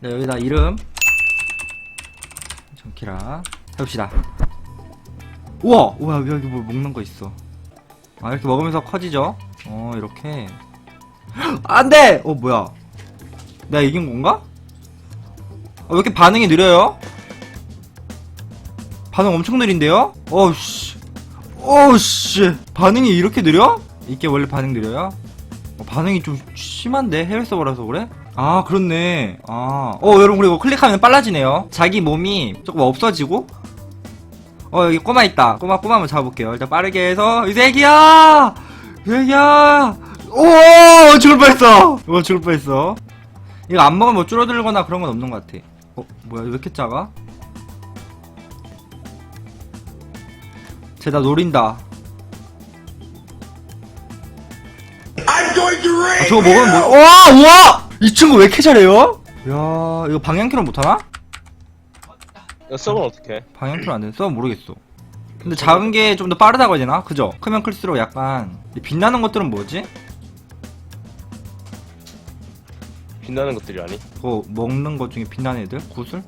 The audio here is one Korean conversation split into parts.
네, 여기다 이름. 정키라. 해봅시다. 우와! 우와 여기 뭐 먹는 거 있어. 아 이렇게 먹으면서 커지죠? 어 이렇게. 안돼! 어 뭐야? 내가 이긴 건가? 아, 왜 이렇게 반응이 느려요 반응 엄청 느린데요? 어우씨. 어우씨. 반응이 이렇게 느려? 이게 원래 반응 느려요? 어, 반응이 좀 심한데? 해외 서버라서 그래? 아 그렇네. 아어 여러분 그리고 클릭하면 빨라지네요. 자기 몸이 조금 없어지고. 어 여기 꼬마 있다. 꼬마 꼬마 한번 잡아볼게요. 일단 빠르게 해서. 이 새끼야! 이 새끼야! 오 죽을 뻔했어. 이거 죽을 뻔했어. 이거 안 먹으면 뭐 줄어들거나 그런 건 없는 것 같아. 어 뭐야? 왜 이렇게 작아 쟤 나 노린다 아, 저거 먹으면 뭐, 와, 우와! 이 친구 왜 이렇게 잘해요? 야, 이거 방향키로 못하나? 이거 서버는 어떻게 해? 방향키로 안 됐어? 모르겠어. 근데 작은 게 좀 더 빠르다고 해야 되나? 그죠? 크면 클수록 약간, 이 빛나는 것들은 뭐지? 빛나는 것들이 아니? 그거 먹는 것 중에 빛나는 애들? 구슬?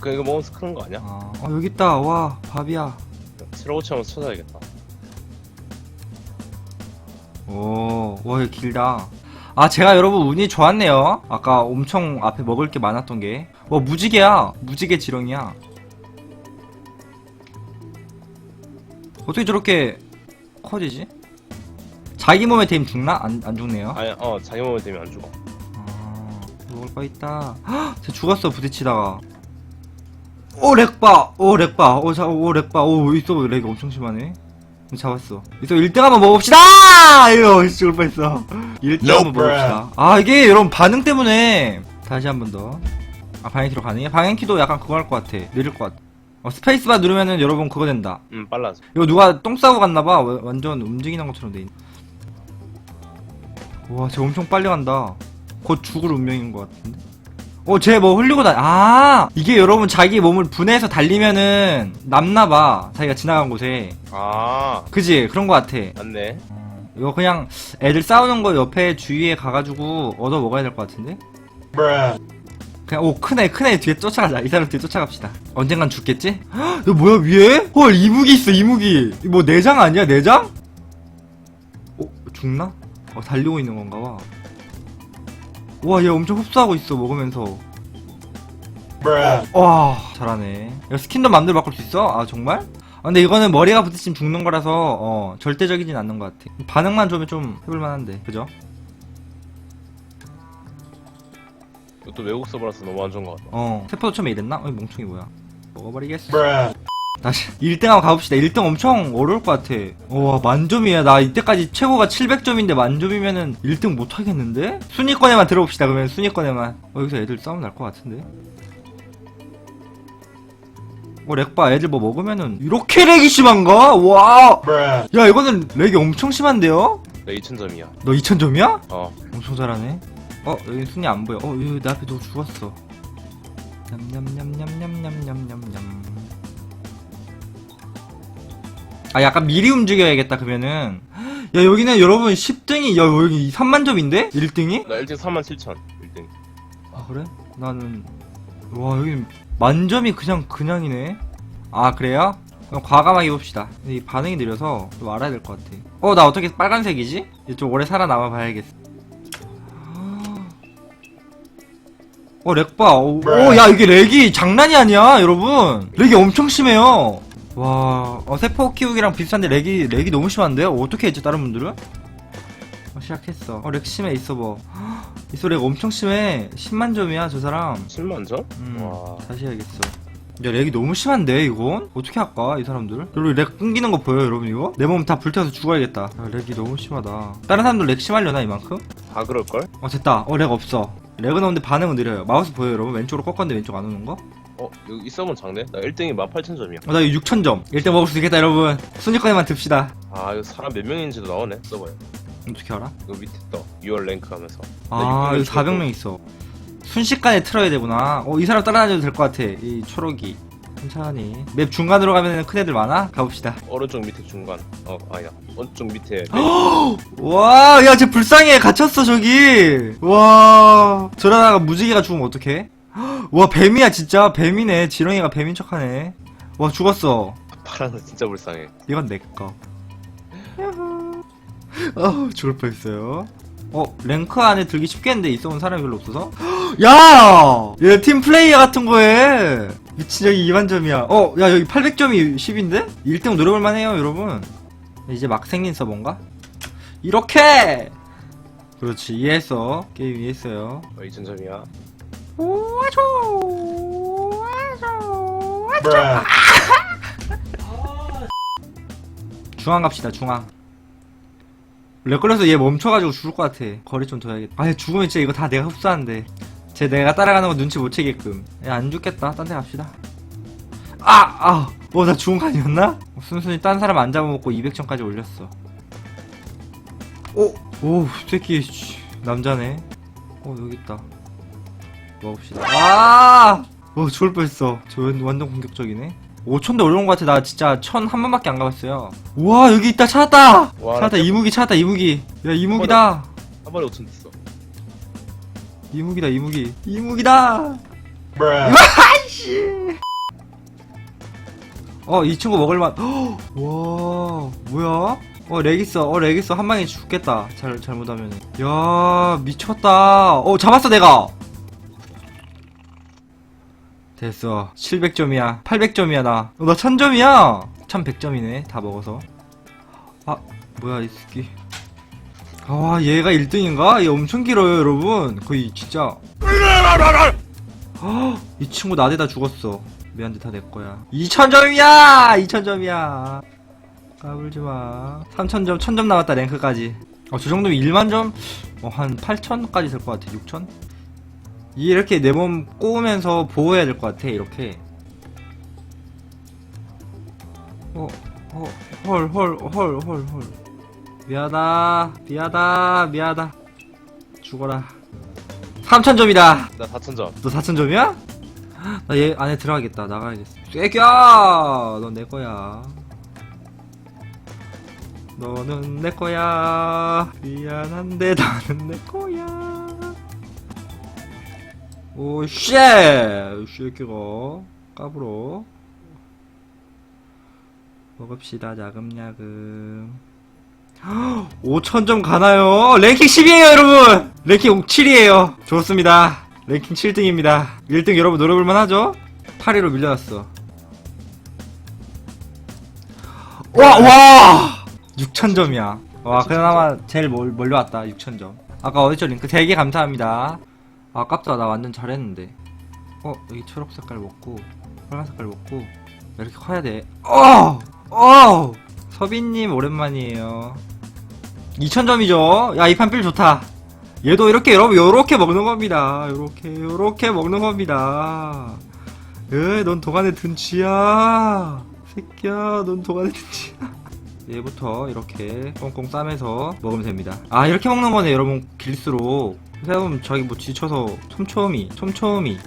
그 이거 먹으면서 크는 거 아니야? 아, 어, 여기 있다. 와, 밥이야. 스로우치 한번 찾아야겠다 오, 와, 이거 길다. 아, 제가 여러분 운이 좋았네요. 아까 엄청 앞에 먹을 게 많았던 게. 와, 무지개야. 무지개 지렁이야. 어떻게 저렇게 커지지? 자기 몸에 대면 죽나? 안, 안 죽네요. 아니 어 자기 몸에 되면 안 죽어 아, 먹을 거 있다. 헉, 쟤 죽었어, 부딪히다가. 오, 렉바! 오, 렉바! 오, 자, 오, 렉바! 오, 있어, 렉이 엄청 심하네. 잡았어. 있어, 1등 한번 먹어봅시다! 이거, 죽을 뻔했어. 1등 한번 먹어봅시다. 아, 이게 여러분 반응 때문에. 다시 한 번 더. 아, 방향키로 가능해? 방향키도 약간 그거 할 것 같아. 느릴 것 같아. 어, 스페이스바 누르면은 여러분 그거 된다. 음 빨라져 이거 누가 똥 싸고 갔나봐. 와- 완전 움직이는 것처럼 돼 있네. 와, 쟤 엄청 빨리 간다. 곧 죽을 운명인 것 같은데. 어, 쟤 뭐 흘리고 다, 아! 이게 여러분 자기 몸을 분해해서 달리면은 남나봐. 자기가 지나간 곳에. 아 그지? 그런 것 같아. 맞네 어, 이거 그냥 애들 싸우는 거 옆에 주위에 가가지고 얻어 먹어야 될 것 같은데? 그냥 오 크네 크네 뒤에 쫓아가자 이 사람 뒤에 쫓아갑시다 언젠간 죽겠지? 헉, 이거 뭐야 위에? 헐 이무기 있어 이무기 뭐 내장 아니야 내장? 어 죽나? 어 달리고 있는 건가 봐 와 얘 엄청 흡수하고 있어 먹으면서 와 잘하네 이거 스킨도 맘대로 바꿀 수 있어? 아 정말? 아, 근데 이거는 머리가 부딪히면 죽는 거라서 어 절대적이진 않는 것 같아 반응만 좀좀 해볼만한데 그죠? 이것도 외국 서버라서 너무 안 좋은 것 같다 어 세포도 처음에 이랬나? 어 이 멍청이 뭐야 먹어버리겠어 다시 1등 한번 가봅시다 1등 엄청 어려울 것 같아 와 만점이야 나 이때까지 최고가 700점인데 만점이면은 1등 못하겠는데? 순위권에만 들어봅시다 그러면 순위권에만 어 여기서 애들 싸움 날 것 같은데? 어 렉바 애들 뭐 먹으면은 이렇게 렉이 심한가? 와! 야 이거는 렉이 엄청 심한데요? 나 2000점이야 너 2000점이야? 어 엄청 잘하네. 어, 여기 순위 안 보여. 어, 여기 내 앞에 누구 죽었어. 냠냠냠냠냠냠냠냠. 아, 약간 미리 움직여야겠다, 그러면은. 야, 여기는 여러분 10등이, 야, 여기 3만 점인데? 1등이? 나 1등 37,000 1등 아, 그래? 나는, 와, 여기 만점이 그냥, 그냥이네. 아, 그래요? 그럼 과감하게 봅시다. 이 반응이 느려서 좀 알아야 될 것 같아. 어, 나 어떻게 빨간색이지? 이제 좀 오래 살아남아 봐야겠어. 어, 렉바. 오, 오, 야, 이게 렉이 장난이 아니야, 여러분. 렉이 엄청 심해요. 와, 어, 세포 키우기랑 비슷한데 렉이, 렉이 너무 심한데요? 어떻게 했지, 다른 분들은? 어, 시작했어. 어, 렉 심해, 있어 봐. 있어, 렉 엄청 심해. 10만 점이야, 저 사람. 7만 점? 음, 와 다시 해야겠어. 야, 렉이 너무 심한데, 이건? 어떻게 할까, 이 사람들? 여러분, 렉 끊기는 거 보여요, 여러분, 이거? 내 몸 다 불태워서 죽어야겠다. 야, 렉이 너무 심하다. 다른 사람들 렉 심하려나, 이만큼? 다 그럴걸? 어, 됐다. 어, 렉 없어. 렉은 없는데 반응은 느려요. 마우스 보여요, 여러분? 왼쪽으로 꺾었는데 왼쪽 안 오는 거? 어 여기 이 서버는 작네? 나 1등이 18,000점이야 어, 나 이거 6,000점. 1등 먹을 수 있겠다, 여러분. 순위권에만 듭시다. 아 이거 사람 몇 명인지도 나오네 서버에 어떻게 알아? 이거 밑에 떠 6월 랭크 하면서 아, 나 여기 600 명 400명 있어. 순식간에 틀어야 되구나. 어, 이 사람 따라다녀도 될 것 같아. 이 초록이. 천천히. 맵 중간으로 가면 큰 애들 많아? 가봅시다. 오른쪽 밑에 중간. 어 아니다. 오른쪽 밑에. 와, 야, 쟤 불쌍해. 갇혔어, 저기. 와, 저러다가 무지개가 죽으면 어떡해? 와, 뱀이야, 진짜. 뱀이네. 지렁이가 뱀인 척하네. 와, 죽었어. 파란색 진짜 불쌍해. 이건 내 거. 어, 죽을 뻔했어요. 어, 랭크 안에 들기 쉽겠는데 있어온 사람이 별로 없어서? 야! 얘 팀 플레이어 같은 거에 미친 여기 2만점이야. 어, 야, 여기 800점이 10인데? 1등 노려볼만 해요, 여러분. 이제 막 생긴 서버인가? 이렇게! 그렇지, 이해했어. 게임 이해했어요. 어 2,000점이야. 오아줘! 오아줘! 중앙 갑시다, 중앙. 렉 걸려서 얘 멈춰가지고 죽을 것 같아. 거리 좀 둬야겠다. 아, 얘 죽으면 진짜 이거 다 내가 흡수하는데. 쟤 내가 따라가는 거 눈치 못 채게끔. 얘안 죽겠다. 딴 데 갑시다. 아! 아! 어, 나 죽은 거 아니었나? 어, 순순히 딴 사람 안 잡아먹고 200점까지 올렸어. 오! 오, 이 새끼, 씨, 남자네. 어, 여기 있다. 먹읍시다. 아! 어, 죽을 뻔했어. 저 완- 완전 공격적이네. 5천도 어려운 것 같아. 나 진짜 천 한 번밖에 안 가봤어요. 우와, 여기 있다. 찾았다! 와, 찾았다. 나 이무기 찾았다. 이무기. 야, 이무기다. 한 번에 5천 됐어. 이무기다. 이무기. 이무기다! 아이씨! 어, 이 친구 먹을만. 헉! 와, 뭐야? 어, 렉 있어. 어, 렉 있어. 한 방에 죽겠다. 잘, 잘못하면. 야, 미쳤다. 어, 잡았어, 내가. 됐어. 700점이야. 800점이야, 나. 어, 나 1000점이야. 1100점이네. 다 먹어서. 아, 뭐야, 이 새끼. 아, 얘가 1등인가? 얘 엄청 길어요, 여러분. 거의 진짜. 헉, 이 친구 나대다 죽었어. 미안한데 다 내 거야. 2000점이야! 2000점이야. 까불지 마. 3000점, 1000점 남았다, 랭크까지. 어, 저 정도면 1만점? 어, 한 8000까지 될 것 같아, 6000? 이렇게 내 몸 꼬우면서 보호해야 될 것 같아, 이렇게. 어, 어, 헐, 헐, 헐, 헐, 헐. 미안하다, 미안하다, 미안하다. 죽어라. 3000점이다! 나 4,000점. 너 4천점이야? 나 얘 안에 들어가겠다. 나가야겠어. 쇠겨! 넌내 거야. 너는 내 거야. 미안한데 너는 내 거야. 오, 쉣! 쇠끼가 까불어. 먹읍시다, 야금야금. 5천점 가나요? 랭킹 10이에요, 여러분! 랭킹 7이에요. 좋습니다. 랭킹 7등입니다. 1등 여러분 노려볼만 하죠? 8위로 밀려났어. 와, 와! 6천점이야. 와, 그나마 제일 멀, 멀리 왔다. 6천점. 아까 어디죠, 링크? 되게 감사합니다. 아, 아깝다. 나 완전 잘했는데. 어, 여기 초록 색깔 먹고, 빨간 색깔 먹고, 이렇게 커야 돼. 어! 어! 서빈님, 오랜만이에요. 2천점이죠? 야, 이 판 필 좋다. 얘도 이렇게 여러분 요렇게 먹는 겁니다. 요렇게 요렇게 먹는 겁니다. 에, 넌 도간에 든 쥐야. 새끼야, 넌 도간에 든 쥐야. 얘부터 이렇게 꽁꽁 싸매서 먹으면 됩니다. 아 이렇게 먹는 거네 여러분 길수록 세움 저기 뭐 지쳐서 촘촘히 촘촘히.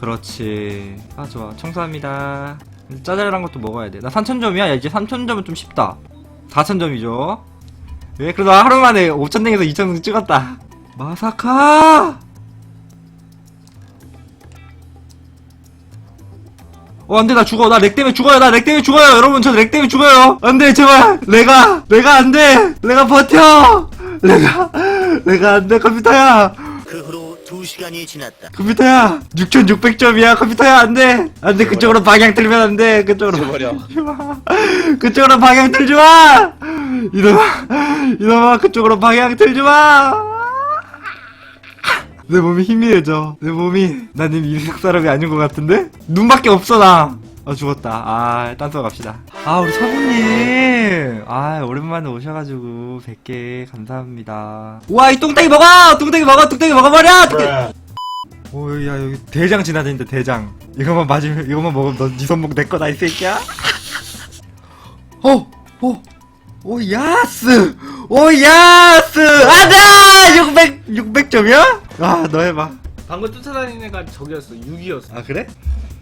그렇지. 아 좋아. 청소합니다. 짜잘한 것도 먹어야 돼나 3000점이야? 야 이제 3000점은 좀 쉽다. 4000점이죠. 왜? 그래도 하루 만에 5000등에서 2000등 찍었다. 마사카! 어 안돼. 나 죽어. 나 렉 때문에 죽어요. 나 렉 때문에 죽어요. 여러분 저 렉 때문에 죽어요. 안돼 제발. 내가 내가 안돼. 내가 버텨. 내가 내가 안 돼 컴퓨터야. 그 후로 두 시간이 지났다. 컴퓨터야. 6600점이야 컴퓨터야. 안돼. 안돼. 그쪽으로 방향 틀면 안돼. 그쪽으로. 그쪽으로 방향 틀지 마. 이놈아. 이놈아 그쪽으로 방향 틀지 마. 내 몸이 희미해져. 내 몸이 나는 이색 사람이 아닌 것 같은데? 눈밖에 없어 나 아 죽었다. 아 딴소 갑시다. 아 우리 서구님. 아 오랜만에 오셔가지고 100개 감사합니다. 우와 이 똥땡이 먹어! 똥땡이 먹어! 똥땡이 먹어버려! 똥땡이. 오야 여기 대장 지나다닌다 대장. 이거만 맞으면 이거만 먹으면 너네 손목 내 거다 이 새끼야. 어, 어, 오 야스! 오 야스! 아다 600 600점이야? 아 너 해봐. 방금 쫓아다니는 애가 저기였어. 6이었어. 아 그래?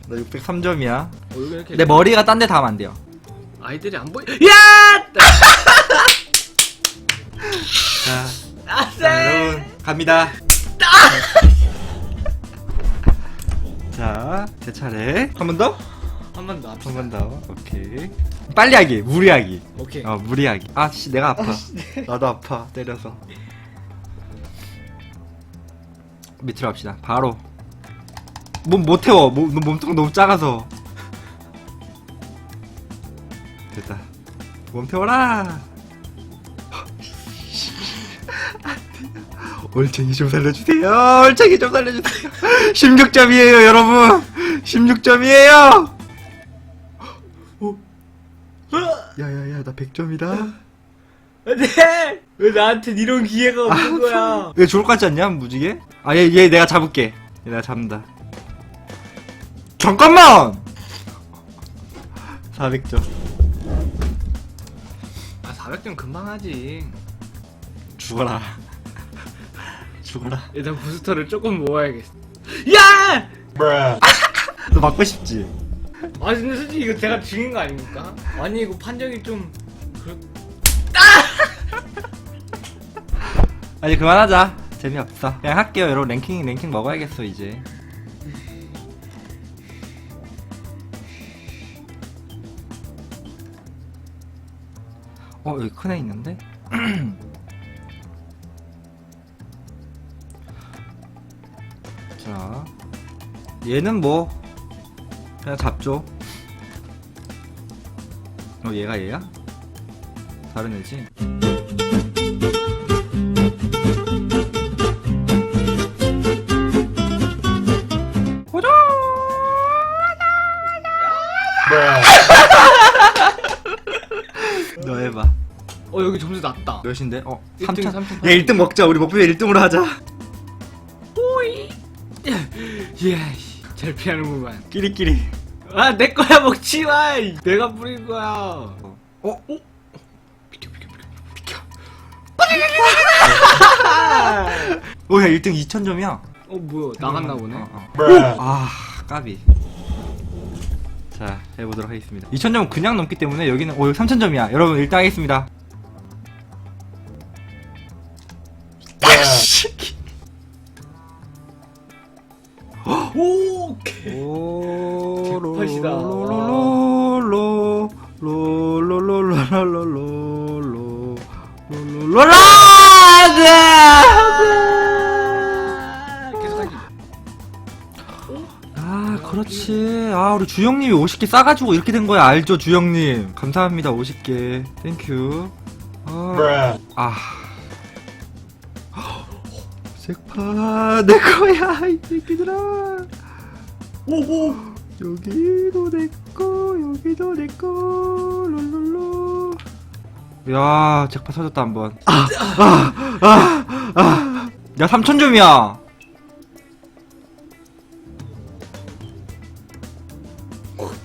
나 603점이야. 어, 여기 이렇게 내 머리가 딴 데 닿으면 안 돼요. 아이들이 안 보여. 야! 자, 아, 자 여러분 갑니다. 자, 제 차례. 한 번 더? 한번 더. 한. 번 더. 오케이. 빨리 하기, 무리하기. 오케이. 어, 무리하기. 아, 씨, 내가 아파. 나도 아파. 때려서. 밑으로 합시다. 바로. 몸 못 태워. 몸, 몸통 너무 작아서. 됐다. 몸 태워라. 올챙이 좀 살려주세요. 올챙이 좀 살려주세요. 16점이에요, 여러분. 16점이에요. 야야야 나 100점이다 네. 왜 나한테 이런 기회가 없는 거야? 이거 좋을 것 같지 않냐 무지개? 아 얘 얘 내가 잡을게 얘 내가 잡는다 잠깐만 400점 아 400점 금방 하지. 죽어라 죽어라 일단 부스터를 조금 모아야겠어. 야! 너 맞고 싶지? 아 근데 솔직히 이거 제가 죽인 거 아닙니까? 아니 이거 판정이 좀 그렇. 아니 그만하자 재미없어 그냥 할게요 여러분 랭킹 랭킹 먹어야겠어 이제 어 여기 큰 애 있는데? 자 얘는 뭐 그냥 잡죠 어 얘가 얘야? 다른 애지? 어 여기 점수 낮다. 몇인데? 어 1등, 3천 3,800. 야 1등 먹자 우리 목표 1등으로 하자 오이. 예. 씨, 잘 피하는구만. 끼리끼리 아 내 거야 먹지 마. 내가 뿌린 거야. 어? 어? 비켜 비켜 비켜. 오 야 1등 2000점이야 어 뭐야 나갔나 보네. 아 까비 자 해보도록 하겠습니다 2000점은 그냥 넘기 때문에 여기는 오 3000점이야 여러분 1등 하겠습니다 계속하기. 아 그렇지. 아 우리 주영님이 50개 싸가지고 이렇게 된 거야. 알죠 주영님? 감사합니다 50개. 땡큐. 아, 아. 잭파 내 거야 이 새끼들아. 오오. 여기도 내꺼 여기도 내꺼 롤롤롤 야 잭파 터졌다 한번. 아아아아야 3000점이야.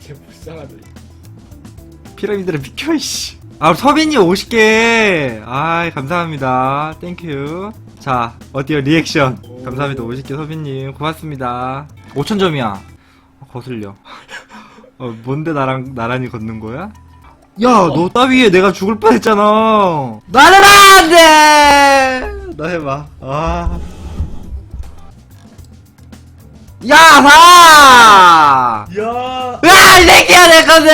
개 불쌍하다. 피라미드를 비켜 이씨. 아 서빈이 50개. 아 감사합니다. 땡큐 자 어때요 리액션? 감사합니다. 50개 서빈님. 고맙습니다. 5000점이야. 거슬려. 어 뭔데 나랑 나란히 걷는 거야? 야 너 따위에 내가 죽을 뻔했잖아 나는 안 돼 너 해봐 아 야, 사! 야. 으아, 이 새끼야, 내 건데!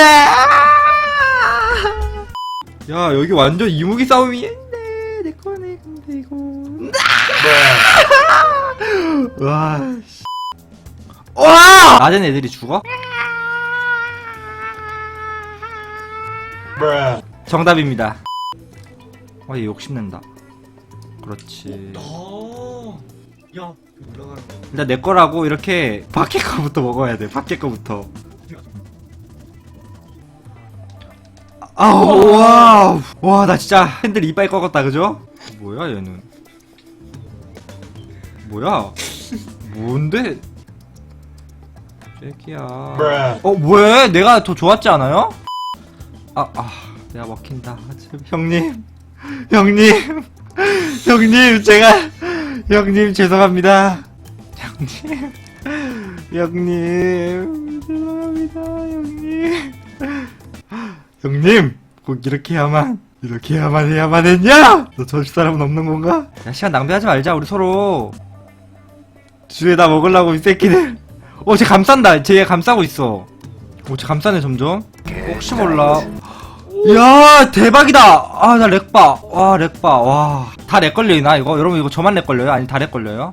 야, 여기 완전 이무기 싸움이겠네. 내 거네, 근데 이거. 와, 씨. 와! 낮은 애들이 죽어? 정답입니다. 어, 얘 욕심낸다. 그렇지. 어. 야 올라가는 거. 일단 내 거라고 이렇게 밖에 거부터 먹어야 돼. 밖에 거부터. 아우 와. 와, 나 진짜 핸들 이빨 꺾었다. 그죠? 뭐야, 얘는. 뭐야? 뭔데? 새끼야. 어, 왜? 내가 더 좋았지 않아요? 아, 아, 내가 먹힌다. 제발, 형님. 형님. 형님, 제가, 형님, 죄송합니다. 형님. 형님 죄송합니다 형님 형님 꼭 이렇게 해야만 이렇게 해야만 해야만 했냐? 너 져줄 사람은 없는 건가? 야 시간 낭비하지 말자 우리 서로 주에 다 먹으려고 이 새끼들 어 쟤 감싼다 쟤 감싸고 있어 어 쟤 감싸네 점점 혹시 몰라 야 대박이다. 아 나 렉바 와 렉바 와다 렉 걸리나 이거? 여러분 이거 저만 렉 걸려요? 아니 다 렉 걸려요?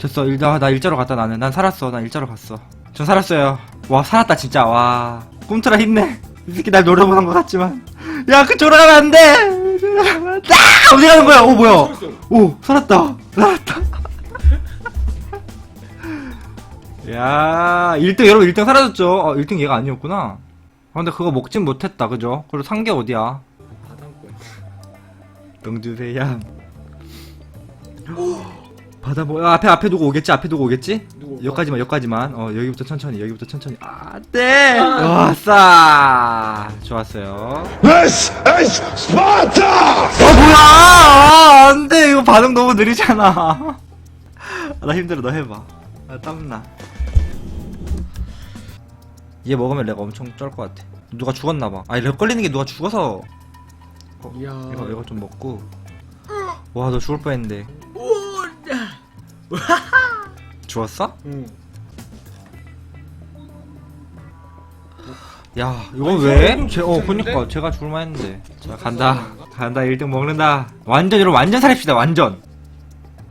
됐어. 일자 나 일자로 갔다 나는. 난 살았어. 난 일자로 갔어. 전 살았어요. 와 살았다 진짜. 와. 꿈틀아 힘내. 이 새끼 날 노려보는 것 같지만. 야 그쪽으로 가면 안돼. 저쪽으로 가면 안돼 아! 어디 가는 거야? 오 뭐야? 오 살았다. 살았다. 야 1등 여러분 1등 사라졌죠? 어 1등 얘가 아니었구나 아 근데 그거 먹진 못했다 그죠? 그리고 산 게 어디야. 명주세야 바다 뭐 앞에 앞에 두고 오겠지? 앞에 두고 오겠지? 누구? 여기까지만 여기까지만. 어 여기부터 천천히 여기부터 천천히. 아네! 왔어! 좋았어요. This is Sparta! 어 뭐야? 아, 안돼. 이거 반응 너무 느리잖아. 아, 나 힘들어. 너 해봐. 아, 땀나 얘 먹으면 내가 엄청 쩔 것 같아 누가 죽었나봐 아니 렉 걸리는 게 누가 죽어서 어, 이야. 이거 이거 좀 먹고 와 너 죽을 뻔했는데 죽었어? 응. 야 이거 아니, 왜? 제, 어? 그니까 제가 죽을 만했는데 자 간다 간다 1등 먹는다 완전 여러분 완전 살입시다 완전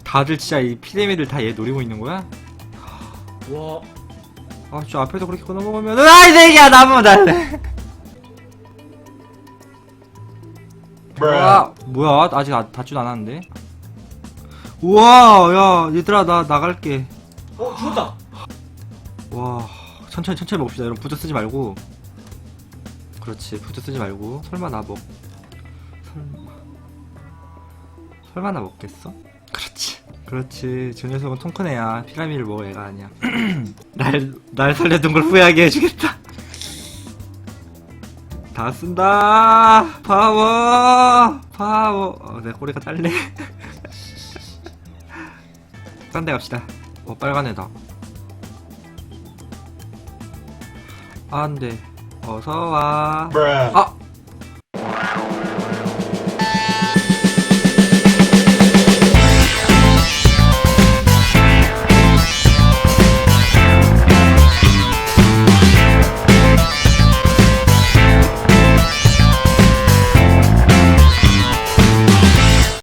다들 진짜 이 피데미들 다 얘 노리고 있는 거야? 와. 아, 저 앞에서 그렇게 끊어 먹으면, 아, 이 새끼야, 나무 달래. 와, 뭐야, 아직 아- 닿지도 않았는데. 우와, 야, 얘들아, 나 나갈게. 어 죽었다. 와, 천천히, 천천히 먹읍시다. 여러분, 부저 쓰지 말고. 그렇지, 부저 쓰지 말고. 설마 나 먹, 설마. 설마 나 먹겠어? 그렇지. 그렇지. 저 녀석은 통큰 애야. 피라미를 먹을 애가 아니야. 날, 날 살려둔 걸 후회하게 해주겠다. 다 쓴다. 파워. 파워. 어, 내 꼬리가 딸래. 딴 데 갑시다. 어, 빨간 애다. 아, 안 돼. 어서와. 아!